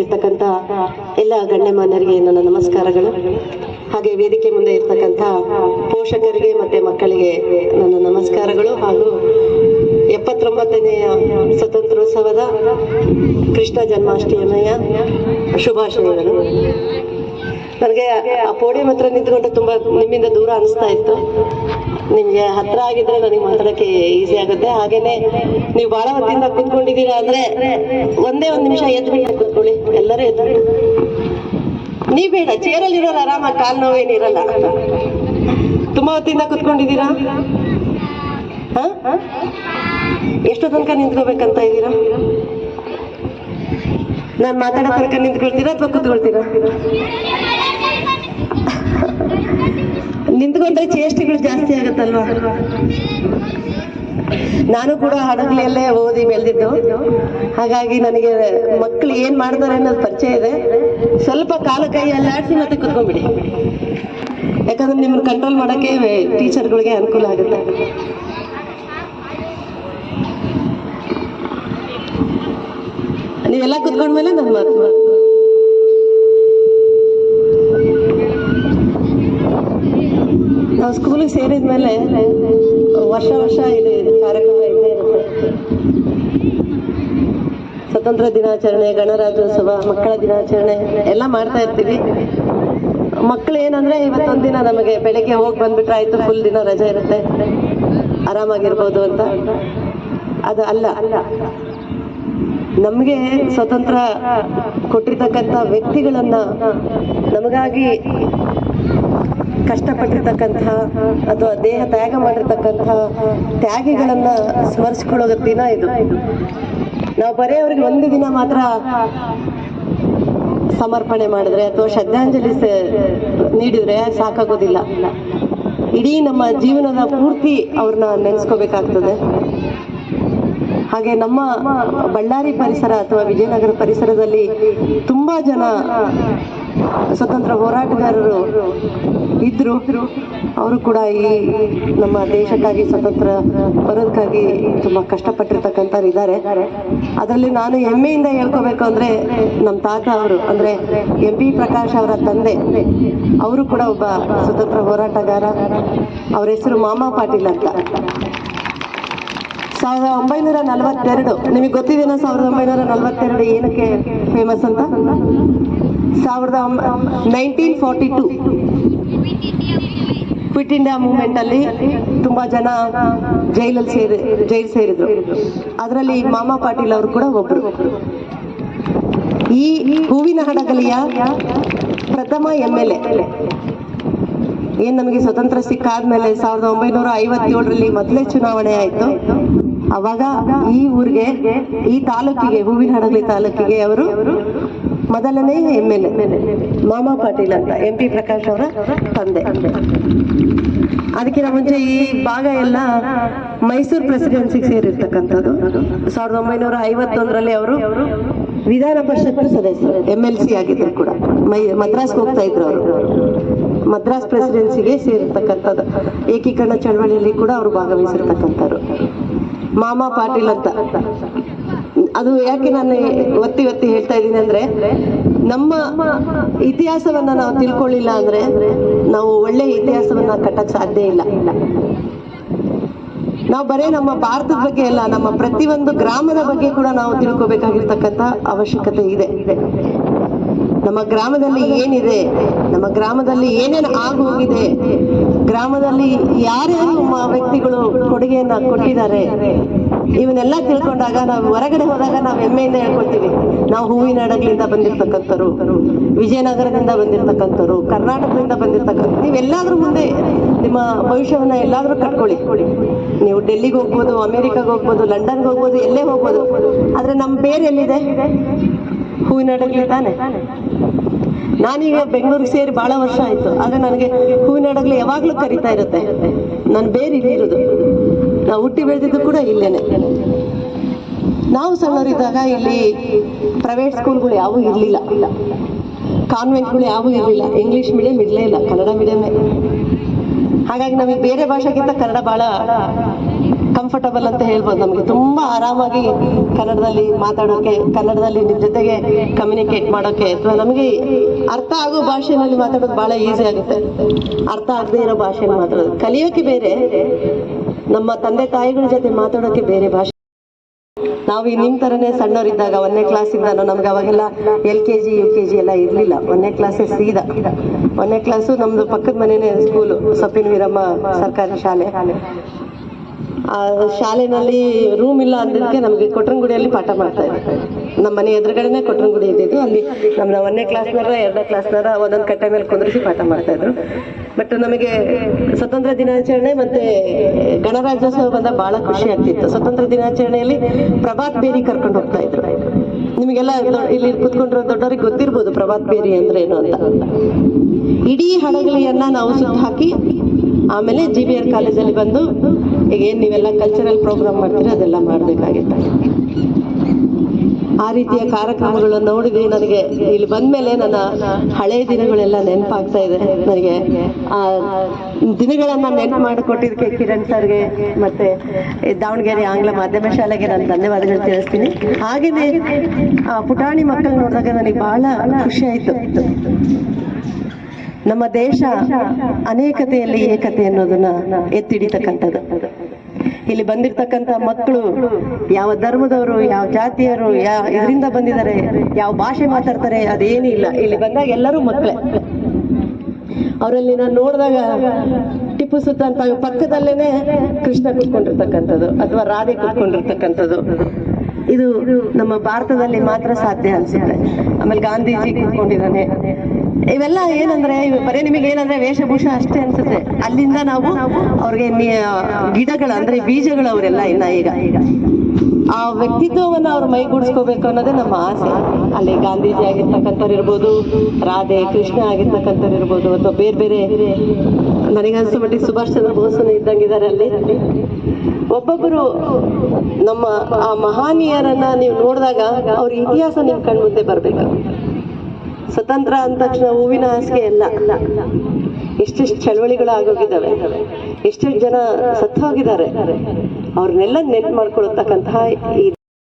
ಇರ್ತಕ್ಕಂಥ ಎಲ್ಲ ಗಣ್ಯಮಾನ್ಯರಿಗೆ ನನ್ನ ನಮಸ್ಕಾರಗಳು. ಹಾಗೆ ವೇದಿಕೆ ಮುಂದೆ ಇರ್ತಕ್ಕಂಥ ಪೋಷಕರಿಗೆ ಮತ್ತೆ ಮಕ್ಕಳಿಗೆ ನನ್ನ ನಮಸ್ಕಾರಗಳು ಹಾಗೂ ಎಪ್ಪತ್ತೊಂಬತ್ತನೆಯ ಸ್ವತಂತ್ರೋತ್ಸವದ ಕೃಷ್ಣ ಜನ್ಮಾಷ್ಟಮಿಯ ಶುಭಾಶಯಗಳು. ನನಗೆ ಆ ಪೋಡಿಯಂ ಹತ್ರ ನಿಂತ್ಕೊಂಡು ತುಂಬಾ ನಿಮ್ಮಿಂದ ದೂರ ಅನಿಸ್ತಾ ಇತ್ತು. ನಿಮ್ಗೆ ಹತ್ರ ಆಗಿದ್ರೆ ನನಗೆ ಮಾತಾಡಕ್ಕೆ ಈಸಿ ಆಗುತ್ತೆ. ಹಾಗೇನೆ ನೀವು ಬಹಳ ಹೊತ್ತಿಂದ ಕೂತ್ಕೊಂಡಿದ್ದೀರಾ ಅಂದ್ರೆ ಒಂದೇ ಒಂದ್ ನಿಮಿಷ ಎದ್ದು ಬಿಟ್ಟು ಕೂತ್ಕೊಳ್ಳಿ. ಎಲ್ಲರೂ ಎದ್ದು ನೀವ್ ಬೇಡ ಚೇರಲ್ಲಿ ಆರಾಮ, ಕಾಲ್ ನೋವೇನಿರಲ್ಲ ತುಂಬಾ ಹೊತ್ತಿಂದ ಕೂತ್ಕೊಂಡಿದ್ದೀರಾ? ಎಷ್ಟು ತನಕ ನಿಂತ್ಕೋಬೇಕಂತ ಇದ್ದೀರಾ? ನಾನ್ ಮಾತಾಡೋ ತನಕ ನಿಂತ್ಕೊಳ್ತೀರಾ ಅಥವಾ ಕೂತ್ಕೊಳ್ತೀರಾ? ನಿಂತ್ಕೊಂಡ್ರೆ ಚೇಷ್ಟೆಗಳು ಜಾಸ್ತಿ ಆಗತ್ತಲ್ವಾ? ನಾನು ಕೂಡ ಹಡಗಲಿಯಲ್ಲೇ ಓದಿ ಬೆಳೆದಿದ್ದು ಹಾಗಾಗಿ ನನಗೆ ಮಕ್ಕಳು ಏನ್ ಮಾಡ್ತಾರೆ ಅನ್ನೋದು ಪರಿಚಯ ಇದೆ. ಸ್ವಲ್ಪ ಕಾಲ ಕೈ ಅಲ್ಲಾಡಿಸಿ ಮತ್ತೆ ಕುತ್ಕೊಂಡ್ಬಿಡಿ. ಯಾಕಂದ್ರೆ ನಿಮ್ಮನ್ನ ಕಂಟ್ರೋಲ್ ಮಾಡಕ್ಕೆ ಟೀಚರ್ಗಳಿಗೆ ಅನುಕೂಲ ಆಗುತ್ತೆ. ನೀವೆಲ್ಲ ಕುತ್ಕೊಂಡ್ಮೇಲೆ ನನ್ನ ನಾವು ಸ್ಕೂಲಿಗೆ ಸೇರಿದ ಮೇಲೆ ವರ್ಷ ವರ್ಷ ಇದು ಕಾರ್ಯಕ್ರಮ ಇದೆ ಸ್ವತಂತ್ರ ದಿನಾಚರಣೆ, ಗಣರಾಜ್ಯೋತ್ಸವ, ಮಕ್ಕಳ ದಿನಾಚರಣೆ ಎಲ್ಲ ಮಾಡ್ತಾ ಇರ್ತೀವಿ. ಮಕ್ಕಳು ಏನಂದ್ರೆ ದಿನ ನಮಗೆ ಬೆಳಗ್ಗೆ ಹೋಗಿ ಬಂದ್ಬಿಟ್ರೆ ಆಯ್ತು ಫುಲ್ ದಿನ ರಜೆ ಇರುತ್ತೆ. ಆರಾಮಾಗಿರ್ಬೋದು ಅಂತ. ಅದು ಅಲ್ಲ ಅಲ್ಲ. ನಮಗೆ ಸ್ವತಂತ್ರ ಕೊಟ್ಟಿರ್ತಕ್ಕಂಥ ವ್ಯಕ್ತಿಗಳನ್ನ ನಮಗಾಗಿ ಕಷ್ಟಪಟ್ಟಿರ್ತಕ್ಕಂಥ ಅಥವಾ ದೇಹ ತ್ಯಾಗ ಮಾಡಿರ್ತಕ್ಕಂತಹ ತ್ಯಾಗಿಗಳನ್ನ ಸ್ಮರಿಸ್ಕೊಳ್ಳೋ ದಿನ ಇದು. ನಾವು ಬರೀ ಅವ್ರಿಗೆ ಒಂದು ದಿನ ಮಾತ್ರ ಸಮರ್ಪಣೆ ಮಾಡಿದ್ರೆ ಅಥವಾ ಶ್ರದ್ಧಾಂಜಲಿ ನೀಡಿದ್ರೆ ಸಾಕಾಗೋದಿಲ್ಲ. ಇಡೀ ನಮ್ಮ ಜೀವನದ ಪೂರ್ತಿ ಅವ್ರನ್ನ ನೆನೆಸ್ಕೋಬೇಕಾಗ್ತದೆ. ಹಾಗೆ ನಮ್ಮ ಬಳ್ಳಾರಿ ಪರಿಸರ ಅಥವಾ ವಿಜಯನಗರ ಪರಿಸರದಲ್ಲಿ ತುಂಬಾ ಜನ ಸ್ವತಂತ್ರ ಹೋರಾಟಗಾರರು ಇದ್ರು. ಅವರು ಕೂಡ ಈ ನಮ್ಮ ದೇಶಕ್ಕಾಗಿ ಸ್ವತಂತ್ರ ಬರೋದಕ್ಕಾಗಿ ತುಂಬಾ ಕಷ್ಟಪಟ್ಟಿರ್ತಕ್ಕಂಥವ್ರು ಇದ್ದಾರೆ. ಅದರಲ್ಲಿ ನಾನು ಹೆಮ್ಮೆಯಿಂದ ಹೇಳ್ಕೋಬೇಕು ಅಂದ್ರೆ ನಮ್ಮ ತಾತ ಅವರು, ಅಂದ್ರೆ ಎಂ ಪಿ ಪ್ರಕಾಶ್ ಅವರ ತಂದೆ. ಅವರು ಕೂಡ ಒಬ್ಬ ಸ್ವತಂತ್ರ ಹೋರಾಟಗಾರ. ಅವರ ಹೆಸರು ಮಾಮಾ ಪಾಟೀಲ್ ಅಂತ. ಸಾವಿರದ ಒಂಬೈನೂರ ನಲವತ್ತೆರಡು. ನಿಮಗೆ ಗೊತ್ತಿದೆಯಾ ಸಾವಿರದ ಒಂಬೈನೂರ ನಲವತ್ತೆರಡು ಏನಕ್ಕೆ ಫೇಮಸ್ ಅಂತ? ಸಾವಿರದ nineteen forty two quit India movement ಅಲ್ಲಿ ತುಂಬಾ ಜನ ಜೈಲಲ್ಲಿ ಸೇರಿ, ಜೈಲು ಸೇರಿದ್ರು. ಅದರಲ್ಲಿ ಮಾಮಾ ಪಾಟೀಲ್ ಅವರು ಕೂಡ ಒಬ್ರು. ಈ ಹೂವಿನ ಹಡಗಲಿಯ ಪ್ರಥಮ ಎಂ ಎಲ್ ಎ. ಏನ್ ನಮಗೆ ಸ್ವತಂತ್ರ ಸಿಕ್ಕಾದ್ಮೇಲೆ ಸಾವಿರದ ಒಂಬೈನೂರ ಐವತ್ತೇಳರಲ್ಲಿ ಮೊದಲೇ ಚುನಾವಣೆ ಆಯ್ತು. ಅವಾಗ ಈ ಊರಿಗೆ, ಈ ತಾಲೂಕಿಗೆ, ಹೂವಿನ ಹಡಗಲಿ ತಾಲೂಕಿಗೆ ಅವರು ಮೊದಲನೇ ಎಂ ಎಲ್ ಎ, ಮಾಮಾ ಪಾಟೀಲ್ ಅಂತ ಎಂ ಪಿ ಪ್ರಕಾಶ್ ಅವರ ತಂದೆ. ಅದಕ್ಕಿಂತ ಮುಂಚೆ ಈ ಭಾಗ ಎಲ್ಲ ಮೈಸೂರು ಪ್ರೆಸಿಡೆನ್ಸಿಗೆ ಸೇರಿರ್ತಕ್ಕಂಥದ್ದು. ಸಾವಿರದ ಒಂಬೈನೂರ ಐವತ್ತೊಂದರಲ್ಲಿ ಅವರು ವಿಧಾನ ಪರಿಷತ್ ಸದಸ್ಯರು ಎಂ ಎಲ್ ಸಿ ಆಗಿದ್ರು ಕೂಡ. ಮೈ ಮದ್ರಾಸ್ಗೆ ಹೋಗ್ತಾ ಇದ್ರು ಅವರು. ಮದ್ರಾಸ್ ಪ್ರೆಸಿಡೆನ್ಸಿಗೆ ಸೇರಿರ್ತಕ್ಕಂಥದ್ದು. ಏಕೀಕರಣ ಚಳವಳಿಯಲ್ಲಿ ಕೂಡ ಅವರು ಭಾಗವಹಿಸಿರ್ತಕ್ಕಂಥವ್ರು. ಮಾಮಾ ಪಾಟೀಲ್ ಅಂತ. ಅದು ಯಾಕೆ ನಾನು ಒತ್ತಿ ಒತ್ತಿ ಹೇಳ್ತಾ ಇದ್ದೀನಿ ಅಂದ್ರೆ, ನಮ್ಮ ಇತಿಹಾಸವನ್ನ ನಾವು ತಿಳ್ಕೊಳ್ಳಿಲ್ಲ ಅಂದ್ರೆ ನಾವು ಒಳ್ಳೆ ಇತಿಹಾಸವನ್ನ ಕಟ್ಟಕ್ ಸಾಧ್ಯ ಇಲ್ಲ. ನಾವು ಬರೀ ನಮ್ಮ ಭಾರತದ ಬಗ್ಗೆ ಅಲ್ಲ, ನಮ್ಮ ಪ್ರತಿಯೊಂದು ಗ್ರಾಮದ ಬಗ್ಗೆ ಕೂಡ ನಾವು ತಿಳ್ಕೊಬೇಕಾಗಿರ್ತಕ್ಕಂಥ ಅವಶ್ಯಕತೆ ಇದೆ. ನಮ್ಮ ಗ್ರಾಮದಲ್ಲಿ ಏನಿದೆ? ನಮ್ಮ ಗ್ರಾಮದಲ್ಲಿ ಏನೇನು ಆಗೋಗಿದೆ? ಗ್ರಾಮದಲ್ಲಿ ಯಾರ್ಯಾರು ವ್ಯಕ್ತಿಗಳು ಕೊಡುಗೆಯನ್ನ ಕೊಟ್ಟಿದ್ದಾರೆ? ಇವನ್ನೆಲ್ಲ ತಿಳ್ಕೊಂಡಾಗ ನಾವು ಹೊರಗಡೆ ಹೋದಾಗ ನಾವು ಹೆಮ್ಮೆಯಿಂದ ಹೇಳ್ಕೊಳ್ತೀವಿ. ನಾವು ಹೂವಿನ ಹಡಗ್ಲಿಂದ ಬಂದಿರ್ತಕ್ಕಂಥವ್ರು, ವಿಜಯನಗರದಿಂದ ಬಂದಿರ್ತಕ್ಕಂಥರು ಕರ್ನಾಟಕದಿಂದ ಬಂದಿರ್ತಕ್ಕಂಥ ನೀವೆಲ್ಲಾದ್ರೂ ಮುಂದೆ ನಿಮ್ಮ ಭವಿಷ್ಯವನ್ನ ಎಲ್ಲಾದ್ರೂ ಕಟ್ಕೊಳ್ಳಿ. ನೀವು ಡೆಲ್ಲಿಗೆ ಹೋಗ್ಬೋದು, ಅಮೆರಿಕಾಗೆ ಹೋಗ್ಬೋದು, ಲಂಡನ್ಗೆ ಹೋಗ್ಬೋದು, ಎಲ್ಲೇ ಹೋಗ್ಬೋದು. ಆದ್ರೆ ನಮ್ಮ ಬೇರೆ ಎಲ್ಲಿದೆ? ಹೂವಿನ ಹಡಗಲಿ ತಾನೆ? ನಾನೀಗ ಬೆಂಗಳೂರಿಗೆ ಸೇರಿ ಬಹಳ ವರ್ಷ ಆಯ್ತು. ಆದ್ರೆ ನನಗೆ ಹೂವಿನ ಹಡಗಲಿ ಯಾವಾಗ್ಲೂ ಕರಿತಾ ಇರುತ್ತೆ. ನಾನು ಬೇರೆ ಇಲ್ಲಿ ಇರೋದು. ನಾವು ಹುಟ್ಟಿ ಬೆಳೆದಿದ್ದು ಕೂಡ ಇಲ್ಲೇನೆ. ನಾವು ಸಣ್ಣವರಿದ್ದಾಗ ಇಲ್ಲಿ ಪ್ರೈವೇಟ್ ಸ್ಕೂಲ್ಗಳು ಯಾವೂ ಇರಲಿಲ್ಲ. ಕಾನ್ವೆಂಟ್ಗಳು ಯಾವೂ ಇರಲಿಲ್ಲ. ಇಂಗ್ಲಿಷ್ ಮೀಡಿಯಂ ಇರಲೇ ಇಲ್ಲ. ಕನ್ನಡ ಮೀಡಿಯಮೇ ಹಾಗಾಗಿ ನಮಗೆ ಬೇರೆ ಭಾಷೆಗಿಂತ ಕನ್ನಡ ಬಹಳ ಕಂಫರ್ಟಬಲ್ ಅಂತ ಹೇಳ್ಬೋದು ನಮಗೆ. ತುಂಬ ಆರಾಮಾಗಿ ಕನ್ನಡದಲ್ಲಿ ಮಾತಾಡೋಕೆ, ಕನ್ನಡದಲ್ಲಿ ನಿಮ್ಮ ಜೊತೆಗೆ ಕಮ್ಯುನಿಕೇಟ್ ಮಾಡೋಕೆ. ಅಥವಾ ನಮಗೆ ಅರ್ಥ ಆಗೋ ಭಾಷೆನಲ್ಲಿ ಮಾತಾಡೋದು ಭಾಳ ಈಸಿ ಆಗುತ್ತೆ. ಅರ್ಥ ಆಗದೆ ಇರೋ ಭಾಷೆಯಲ್ಲಿ ಮಾತಾಡೋದು. ಕಲಿಯೋಕೆ ಬೇರೆ, ನಮ್ಮ ತಂದೆ ತಾಯಿಗಳ ಜೊತೆ ಮಾತಾಡೋಕೆ ಬೇರೆ ಭಾಷೆ. ನಾವು ಈ ನಿಮ್ ತರನೇ ಸಣ್ಣವರಿದ್ದಾಗ ಒಂದನೇ ಕ್ಲಾಸಿಂದನು ನಮ್ಗೆ ಅವಾಗೆಲ್ಲ L K G, U K G ಎಲ್ಲ ಇರಲಿಲ್ಲ. ಒಂದನೇ ಕ್ಲಾಸ್ ಸೀದಾ. ಒಂದನೇ ಕ್ಲಾಸು ನಮ್ಮದು ಪಕ್ಕದ ಮನೆಯೇ ಸ್ಕೂಲು ಸಪ್ಪಿನ ವೀರಮ್ಮ ಸರ್ಕಾರಿ ಶಾಲೆ. ಶಾಲೆನಲ್ಲಿ ರೂಮ್ ಇಲ್ಲ ಅಂದಿದ್ದಕ್ಕೆ ನಮಗೆ ಕೊಟ್ರಂಗುಡಿಯಲ್ಲಿ ಪಾಠ ಮಾಡ್ತಾ ಇದ್ರು ನಮ್ಮ ಮನೆ ಎದುರುಗಡೆನೇ ಕೊಟ್ರಂಗುಡಿ ಇದ್ದಿದ್ದು, ಅಲ್ಲಿ ನಮ್ಮ ಒಂದನೇ ಕ್ಲಾಸ್ನಾರ ಎರಡನೇ ಕ್ಲಾಸ್ನಾರ ಒಂದೊಂದು ಕಟ್ಟೆ ಮೇಲೆ ಕುಂದ್ರಿಸಿ ಪಾಠ ಮಾಡ್ತಾ ಇದ್ರು. ಬಟ್ ನಮಗೆ ಸ್ವತಂತ್ರ ದಿನಾಚರಣೆ ಮತ್ತೆ ಗಣರಾಜ್ಯೋತ್ಸವ ಬಂದ ಬಹಳ ಖುಷಿ ಆಗ್ತಿತ್ತು. ಸ್ವತಂತ್ರ ದಿನಾಚರಣೆಯಲ್ಲಿ ಪ್ರಭಾತ್ ಬೇರಿ ಕರ್ಕೊಂಡು ಹೋಗ್ತಾ ಇದ್ರು. ನಿಮಗೆಲ್ಲ ಇಲ್ಲಿ ಕುತ್ಕೊಂಡಿರೋ ದೊಡ್ಡವರಿಗೆ ಗೊತ್ತಿರ್ಬೋದು ಪ್ರಭಾತ್ ಬೇರಿ ಅಂದ್ರೆ ಏನು ಅಂತ. ಇಡೀ ಹಡಗಲಿಯನ್ನ ನಾವು ಸುತ್ತ ಹಾಕಿ ಆಮೇಲೆ ಜಿ ಬಿ ಆರ್ ಕಾಲೇಜಲ್ಲಿ ಬಂದು ಈಗ ಏನು ನೀವೆಲ್ಲ ಕಲ್ಚರಲ್ ಪ್ರೋಗ್ರಾಮ್ ಮಾಡ್ತೀರಿ ಅದೆಲ್ಲ ಮಾಡಬೇಕಾಗಿತ್ತು. ಆ ರೀತಿಯ ಕಾರ್ಯಕ್ರಮಗಳನ್ನು ನೋಡಿದ್ರೆ ನನಗೆ ಇಲ್ಲಿ ಬಂದ್ಮೇಲೆ ನನ್ನ ಹಳೆ ದಿನಗಳೆಲ್ಲ ನೆನಪಾಗ್ತಾ ಇದೆ. ನನಗೆ ಆ ದಿನಗಳನ್ನ ನೆನಪು ಮಾಡಿಕೊಟ್ಟಿದ್ದಕ್ಕೆ ಕಿರಣ್ ಸರ್ಗೆ ಮತ್ತೆ ದಾವಣಗೆರೆ ಆಂಗ್ಲ ಮಾಧ್ಯಮ ಶಾಲೆಗೆ ನಾನು ಧನ್ಯವಾದಗಳು ತಿಳಿಸ್ತೀನಿ. ಹಾಗೆಯೇ ಪುಟಾಣಿ ಮಕ್ಕಳು ನೋಡಿದಾಗ ನನಗೆ ಬಹಳ ಖುಷಿ ಆಯ್ತು. ನಮ್ಮ ದೇಶ ಅನೇಕತೆಯಲ್ಲಿ ಏಕತೆ ಅನ್ನೋದನ್ನ ಎತ್ತಿಡಿತಕ್ಕಂಥದ್ದು. ಇಲ್ಲಿ ಬಂದಿರ್ತಕ್ಕಂಥ ಮಕ್ಕಳು ಯಾವ ಧರ್ಮದವರು, ಯಾವ ಜಾತಿಯರು ಯಾವ ಇದರಿಂದ ಬಂದಿದ್ದಾರೆ, ಯಾವ ಭಾಷೆ ಮಾತಾಡ್ತಾರೆ ಅದೇನೂ ಇಲ್ಲ. ಇಲ್ಲಿ ಬಂದಾಗ ಎಲ್ಲರೂ ಮಕ್ಕಳೇ. ಅವರಲ್ಲಿ ನಾನು ನೋಡಿದಾಗ ಟಿಪ್ಪು ಸುಲ್ತಾನ್ ಪಕ್ಕದಲ್ಲೇನೆ ಕೃಷ್ಣ ಕೂತ್ಕೊಂಡಿರ್ತಕ್ಕಂಥದ್ದು ಅಥವಾ ರಾಧೆ ಕೂತ್ಕೊಂಡಿರ್ತಕ್ಕಂಥದ್ದು. ಇದು ನಮ್ಮ ಭಾರತದಲ್ಲಿ ಮಾತ್ರ ಸಾಧ್ಯ ಅನ್ಸುತ್ತೆ. ಆಮೇಲೆ ಗಾಂಧೀಜಿ ಕೂತ್ಕೊಂಡಿದ್ದಾನೆ. ಇವೆಲ್ಲ ಏನಂದ್ರೆ ಬರೀ ನಿಮಗೆ ಏನಂದ್ರೆ ವೇಷಭೂಷ ಅಷ್ಟೇ ಅನ್ಸುತ್ತೆ. ಅಲ್ಲಿಂದ ನಾವು ಅವ್ರಿಗೆ ಗಿಡಗಳು, ಅಂದ್ರೆ ಬೀಜಗಳು ಅವರೆಲ್ಲ ಇನ್ನ ಈಗ ಆ ವ್ಯಕ್ತಿತ್ವವನ್ನ ಅವ್ರು ಮೈಗೂಡಿಸ್ಕೋಬೇಕು ಅನ್ನೋದೇ ನಮ್ಮ ಆಸೆ. ಅಲ್ಲಿ ಗಾಂಧೀಜಿ ಆಗಿರ್ತಕ್ಕಂಥವ್ರು ಇರ್ಬೋದು, ರಾಧೆ ಕೃಷ್ಣ ಆಗಿರ್ತಕ್ಕಂಥವ್ರು ಇರ್ಬೋದು, ಅಥವಾ ಬೇರೆ ಬೇರೆ ನನಗನ್ಸೋ ಮಟ್ಟಿಗೆ ಸುಭಾಷ್ ಚಂದ್ರ ಬೋಸನು ಇದ್ದಂಗಿದ್ದಾರೆ ಅಲ್ಲಿ. ಒಬ್ಬೊಬ್ಬರು ನಮ್ಮ ಆ ಮಹಾನೀಯರನ್ನ ನೀವು ನೋಡಿದಾಗ ಅವ್ರ ಇತಿಹಾಸ ನಿಮ್ ಕಣ್ಮುಂದೆ ಬರ್ಬೇಕು. ಸ್ವತಂತ್ರ ಅಂದ ತಕ್ಷಣ ಹೂವಿನ ಹಾಸಿಗೆ ಎಲ್ಲ ಎಷ್ಟೆಷ್ಟು ಚಳವಳಿಗಳು ಆಗೋಗಿದ್ದಾವೆ. ಎಷ್ಟೆಷ್ಟು ಜನ ಸತ್ತು ಹೋಗಿದ್ದಾರೆ ಅವ್ರನ್ನೆಲ್ಲ ನೆನ್ಪು ಮಾಡ್ಕೊಳ್ತಕ್ಕಂತಹ ಈ